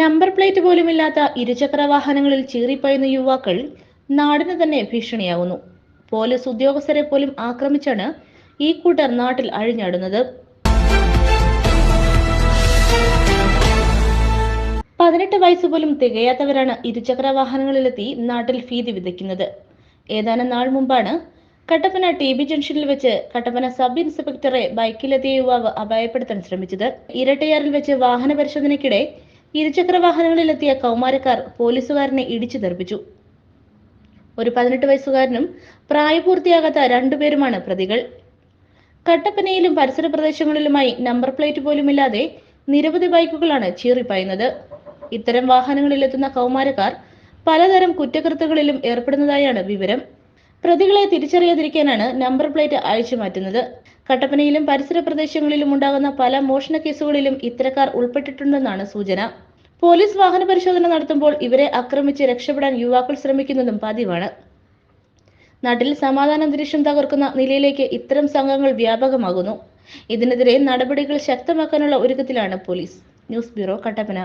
Number plate പോലുമില്ലാത്ത ഇരുചക്ര വാഹനങ്ങളിൽ ചീറിപ്പയുന്ന യുവാക്കൾ നാടിന് തന്നെ ഭീഷണിയാകുന്നു പോലീസ് ഉദ്യോഗസ്ഥരെ പോലും ആക്രമിച്ചാണ് ഈ കൂട്ടർ നാട്ടിൽ അഴിഞ്ഞാടുന്നത്. പതിനെട്ട് വയസ്സ് പോലും തികയാത്തവരാണ് ഇരുചക്ര വാഹനങ്ങളിലെത്തി നാട്ടിൽ ഭീതി വിതയ്ക്കുന്നത്. ഏതാനും നാൾ മുമ്പാണ് കട്ടപ്പന ടി ബി ജംഗ്ഷനിൽ വെച്ച് കട്ടപ്പന സബ് ഇൻസ്പെക്ടറെ ബൈക്കിലെത്തിയ യുവാവ് അപായപ്പെടുത്താൻ ശ്രമിച്ചത്. ഇരട്ടയാറിൽ വെച്ച് വാഹന പരിശോധനയ്ക്കിടെ ഇരുചക്ര വാഹനങ്ങളിലെത്തിയ കൗമാരക്കാർ പോലീസുകാരനെ ഇടിച്ചു തെറിപ്പിച്ചു. ഒരു പതിനെട്ട് വയസ്സുകാരനും പ്രായപൂർത്തിയാകാത്ത രണ്ടുപേരുമാണ് പ്രതികൾ. കട്ടപ്പനയിലും പരിസര പ്രദേശങ്ങളിലുമായി നമ്പർ പ്ലേറ്റ് പോലുമില്ലാതെ നിരവധി ബൈക്കുകളാണ് ചീറിപ്പായുന്നത്. ഇത്തരം വാഹനങ്ങളിലെത്തുന്ന കൗമാരക്കാർ പലതരം കുറ്റകൃത്യങ്ങളിലും ഏർപ്പെടുന്നതായാണ് വിവരം. പ്രതികളെ തിരിച്ചറിയാതിരിക്കാനാണ് നമ്പർ പ്ലേറ്റ് അഴിച്ചു മാറ്റുന്നത്. കട്ടപ്പനയിലും പരിസര പ്രദേശങ്ങളിലും ഉണ്ടാകുന്ന പല മോഷണ കേസുകളിലും ഇത്തരക്കാർ ഉൾപ്പെട്ടിട്ടുണ്ടെന്നാണ് സൂചന. പോലീസ് വാഹന പരിശോധന നടത്തുമ്പോൾ ഇവരെ ആക്രമിച്ച് രക്ഷപ്പെടാൻ യുവാക്കൾ ശ്രമിക്കുന്നതും പതിവാണ്. നാട്ടിൽ സമാധാന അന്തരീക്ഷം തകർക്കുന്ന നിലയിലേക്ക് ഇത്തരം സംഘങ്ങൾ വ്യാപകമാകുന്നു. ഇതിനെതിരെ നടപടികൾ ശക്തമാക്കാനുള്ള ഒരുക്കത്തിലാണ് പോലീസ്. News bureau Kattappana.